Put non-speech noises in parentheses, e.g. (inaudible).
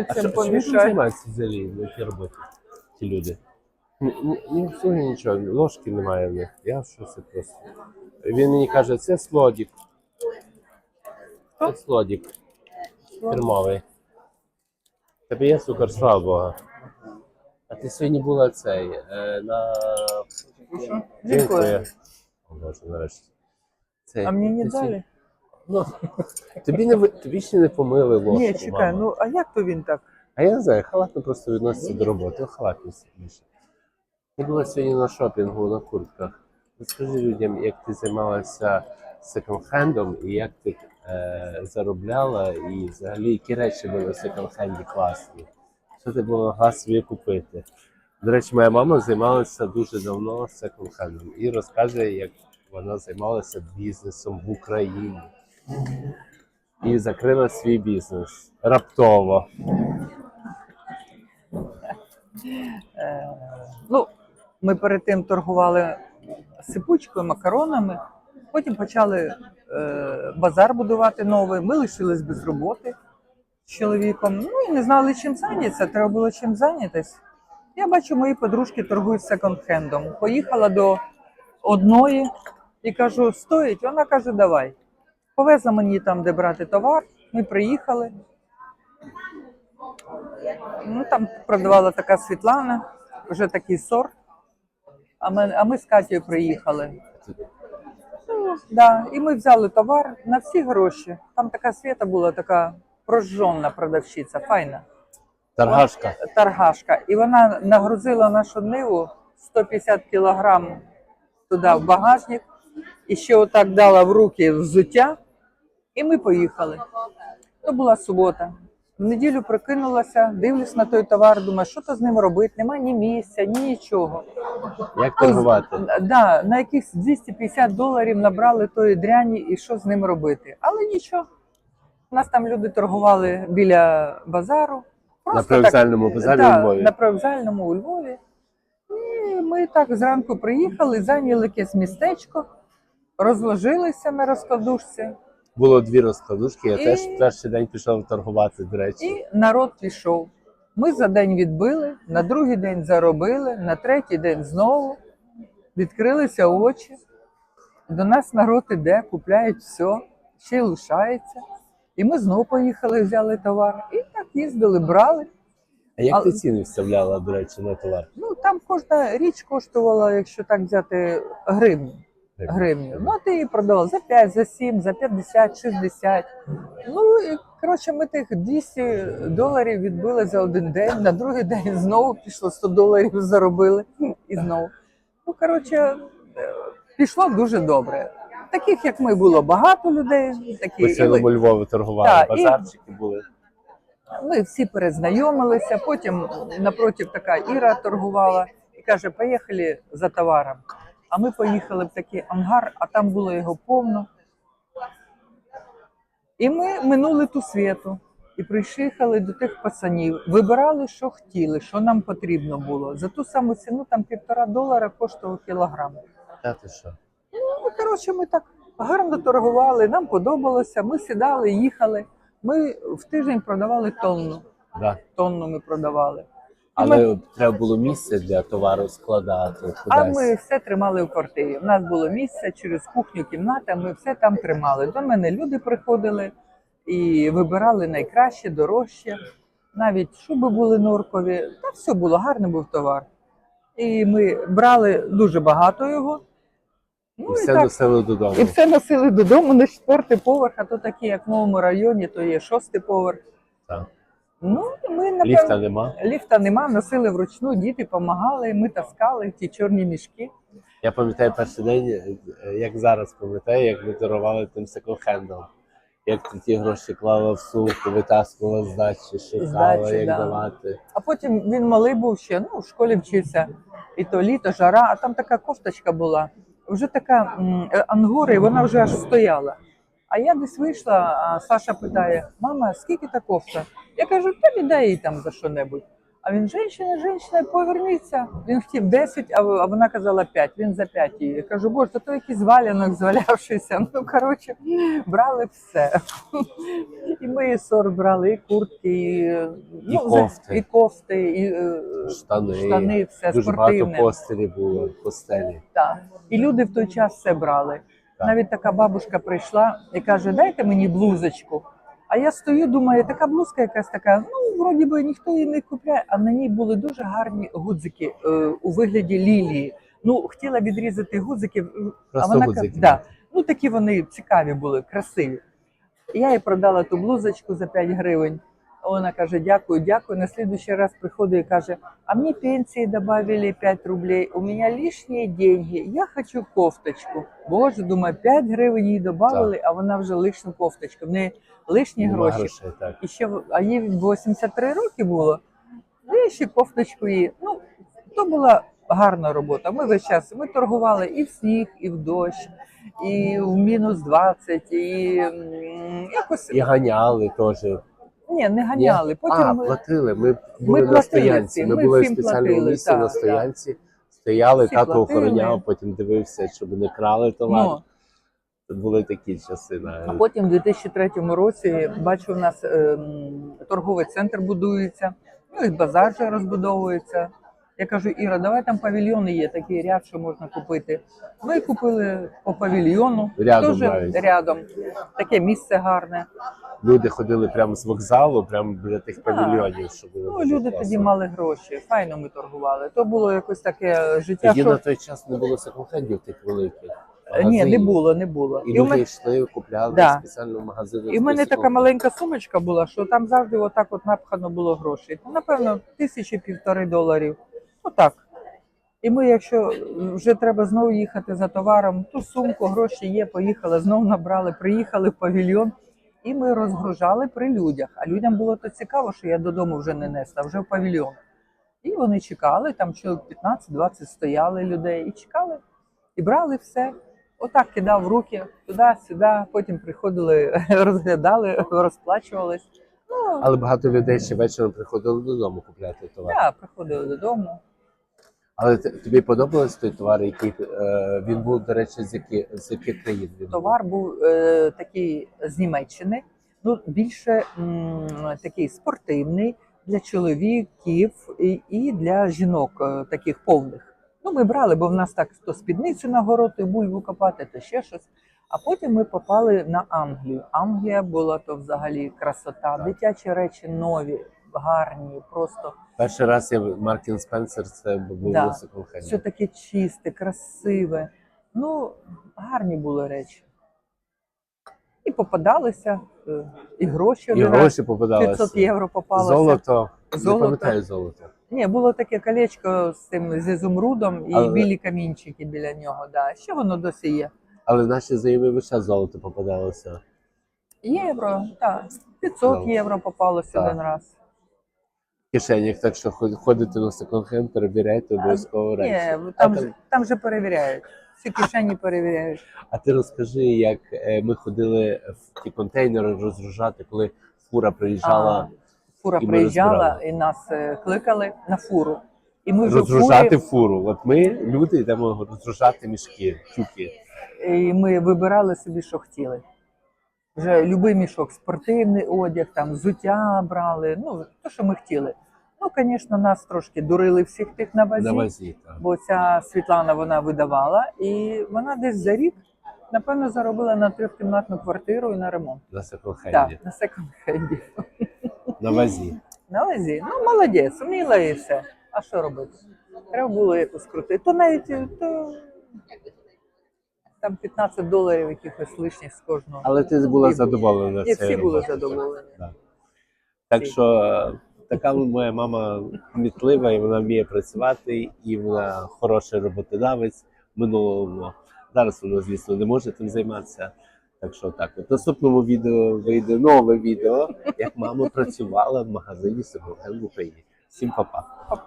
А пальцем помішати. займаються взагалі на тій роботі, ті люди? Ні, ні, ні, взагалі нічого, ложки немає в них. Я шоці просто. Він мені каже, це слодік. Це слодік. Фірмовий. Тебе є цукор, слава Богу. А ти сьогодні була цей е, на. Дякую. О, Боже, нарешті. Цей, А мені не ти сьогодні- дали? Ну, тобі, не, ви- тобі ще не помили ложку. Ні, чекай, мама. ну а як то він так? А я не знаю, халатно просто відноситься до роботи. Ну, халатність більше. Я була сьогодні на шопінгу на куртках. Розкажи людям, як ти займалася секонд-хендом і як ти е, заробляла, і взагалі які речі були в секонд-хенді класні. Що ти могла собі купити? До речі, моя мама займалася дуже давно секонд-хендом і розкаже, як вона займалася бізнесом в Україні. І закрила свій бізнес раптово. Ну, ми перед тим торгували сипучкою, макаронами, потім почали е, базар будувати новий. Ми лишились без роботи з чоловіком. Ну і не знали, чим зайнятися. Треба було чим зайнятися. Я бачу, мої подружки торгують секонд-хендом. Поїхала до одної і кажу, стоїть. Вона каже, давай. Повезла мені там, де брати товар. Ми приїхали. Ну, там продавала така Світлана, вже такий сорт. А ми, а ми з Катєю приїхали. Ну, да, і ми взяли товар на всі гроші. Там така свята була, така прожжена продавщиця, файна Торгашка. торгашка. І вона нагрузила нашу ниву 150 кілограм туди в багажник, і ще отак дала в руки взуття, і ми поїхали. То була субота. В неділю прокинулася, дивлюсь на той товар, думаю, що то з ним робити? Нема ні місця, ні нічого. Як торгувати? Да, на якихось 250 доларів набрали тої дряні і що з ним робити. Але нічого. У нас там люди торгували біля базару. На Просто привокзальному базарі да, у Львові. На привокзальному у Львові. І ми так зранку приїхали, зайняли якесь містечко, розложилися на розкладушці, Було дві розкладушки, я І- теж перший день пішов торгувати, до речі. і народ пішов. Ми за день відбили, на другий день заробили, на третій день знову відкрилися очі. До нас народ іде, купляють все, ще й лишається. І ми знову поїхали, взяли товар. І так їздили, брали. А як ти ціни вставляла, до речі, на товар? Ну там кожна річ коштувала, якщо так взяти, гривню. Гривню. Ну, ти її продавав за 5, за 7, за 50, 60. Ну, і, коротше, ми тих 200 доларів відбили за один день, на другий день знову пішло 100 доларів заробили і знову. Ну, коротше, е, пішло дуже добре. Таких, як ми, було багато людей. Такі, По цілому Львові торгували, Так, і- базарчики були. ми всі перезнайомилися, потім напротив така Іра торгувала і каже, поїхали за товаром. А ми поїхали в такий ангар, а там було його повно. І ми минули ту світу і приїхали до тих пацанів, вибирали, що хотіли, що нам потрібно було. За ту саму ціну там півтора долара коштував кілограм. Та ти що? Ну, коротше, ми так гарно торгували, нам подобалося. Ми сідали, їхали. Ми в тиждень продавали тонну. Да. Тонну ми продавали. Але треба було місце для товару складати. А ми все тримали в квартирі. У нас було місце через кухню, кімната. Ми все там тримали. До мене люди приходили і вибирали найкраще, дорожче. Навіть шуби були норкові. Та все було, гарний був товар. І ми брали дуже багато його. Ну, І все носили додому. І все носили додому на четвертий поверх, а то такі, як в новому районі, то є шостий поверх. Так. Ну, ми напевно, Ліфта нема. ліфта нема, носили вручну, діти допомагали, ми таскали ті чорні мішки. Я пам'ятаю перший день, е, як зараз пам'ятаю, як ми торгували тим секонд-хендом. Як ти ті гроші клала в сумку, витаскувала здачі, шукала, Здачі, як да. давати. А потім він малий був ще, ну, в школі вчився. І то літо, жара, а там така кофточка була. Вже така е, ангора, і вона вже аж стояла. А я десь вийшла, а Саша питає: мама, скільки та кофта? Я кажу, та віддай їй там за що-небудь. А він, женщина, женщина, поверніться. Він хотів 10, а вона казала 5. Він за 5 її. Я кажу, боже, то, то якийсь валянок звалявшийся. Ну, коротше, брали все. І ми і сор брали, і куртки, і, ну, за- кофти. і кофти, і е, Штани. штани, все Дуже багато спортивне. постелі було, постелі. Так. І люди в той час все брали. Так. Навіть така бабушка прийшла і каже: дайте мені блузочку. А я стою, думаю, така блузка якась така, ну, вроді би ніхто її не купляє, а на ній були дуже гарні гудзики е, у вигляді лілії. Ну, хотіла відрізати гудзики, а Просто вона гудзики. каже, да, ну такі вони цікаві були, красиві. Я їй продала ту блузочку за 5 гривень. Вона каже: дякую, дякую. На слідуючий раз приходить і каже: а мені пенсії добавили 5 рублей, у мене лишні деньги, я хочу кофточку. Боже, думаю, 5 гривень їй додали, а вона вже лишню кофточку. В неї лишні Нема гроші. грошей, так. І ще а їй 83 роки було. І ще кофточку її. Ну, то була гарна робота. Ми весь час ми торгували і в сніг, і в дощ, і в мінус 20, і м, якось І ганяли теж. Ні, не ганяли. Потім а, ми... платили. Ми були на платили стоянці. Ми ми були в спеціальному платили, місці так, на так. стоянці. Стояли, Всі тато платили. охороняв, потім дивився, щоб не крали товар. ну, були такі часи. а навіть. потім, в 2003 році, бачу, у нас е, торговий центр будується, ну і базар вже розбудовується. Я кажу, Іра, давай там павільйони є, такий ряд, що можна купити. Ми купили по павільйону, Рядом Дуже навіть. рядом. Таке місце гарне. Люди ходили прямо з вокзалу, прямо біля тих павільйонів. Щоб було Ну, дуже люди класно. тоді мали гроші, файно ми торгували. То було якось таке життя. Тоді що... на той час не було секонд-хендів тих великих. Е, Ні, не магазинів. було, не було. І І люди мене, йшли, купляли Да. спеціально в і в мене така маленька сумочка була, що там завжди отак от напхано було грошей. Ну, Напевно, тисячі півтори доларів. Отак. І ми, якщо вже треба знову їхати за товаром, ту сумку, гроші є, поїхали, знову набрали, приїхали в павільйон. І ми розгружали при людях. А людям було то цікаво, що я додому вже не несла, вже в павільйон. І вони чекали, там чоловік 15-20 стояли людей і чекали, і брали все. Отак кидав руки туди-сюди, потім приходили, (laughs) розглядали, розплачувались. Ну, Але багато людей ще вечором приходили додому купляти товар. я приходили додому. Але т- тобі подобався той товар, який е, він був, до речі, з які з яких країн він? Товар був е, такий з Німеччини, ну більше м, такий спортивний для чоловіків і, і для жінок, е, таких повних. Ну, ми брали, бо в нас так то спідницю на город, і бульбу копати, то ще щось. А потім ми попали на Англію. Англія була то взагалі красота, дитячі речі нові, гарні, просто Перший раз я Мартін Спенсер, це був Да. секонд-хенді. все таке чисте, красиве. Ну, гарні були речі. І попадалися, е, і гроші І гроші попадалися. 500 євро попалося. Золото. Золото. Не пам'ятаю золото. Ні, було таке колечко з цим з ізумрудом і Але- білі камінчики біля нього. Да. Ще воно досі є. Але наші знайомі вище золото попадалося. Євро, так. 500 Золото. євро попалося один раз. Кишенях, так що ход- ходите на секонд-хенд, перевіряйте обов'язково речі. Ні, там, там- же, там же перевіряють. Всі кишені перевіряють. А ти розкажи, як е, ми ходили в ті контейнери розгружати, коли фура приїжджала А, фура і приїжджала і нас е, кликали на фуру. І ми вже розгружати фурі, фуру. От ми, люди, йдемо розгружати мішки, тюки. і ми вибирали собі, що хотіли. Вже любий мішок, спортивний одяг, там взуття брали, ну то, що ми хотіли. Ну, звісно, нас трошки дурили всіх тих на базі, На вазі. Так. бо ця Світлана вона видавала, і вона десь за рік, напевно, заробила на трьохкімнатну квартиру і на ремонт. На секонд-хенді. Так, на секонд-хенді. На вазі. На вазі. Ну, молодець, вміла і все. А що робити? Треба було якось крутити. То навіть е, то, там 15 доларів якихось лишніх з кожного. Але ти була задоволена І цією всі були роботою, задоволені. Так. Так що е, така моя мама кмітлива, і вона вміє працювати, і вона хороший роботодавець минулого. Зараз вона, звісно, не може тим займатися. Так що так, в наступному відео вийде нове відео, як мама працювала в магазині секонд-хенд в Україні. Всім па-па.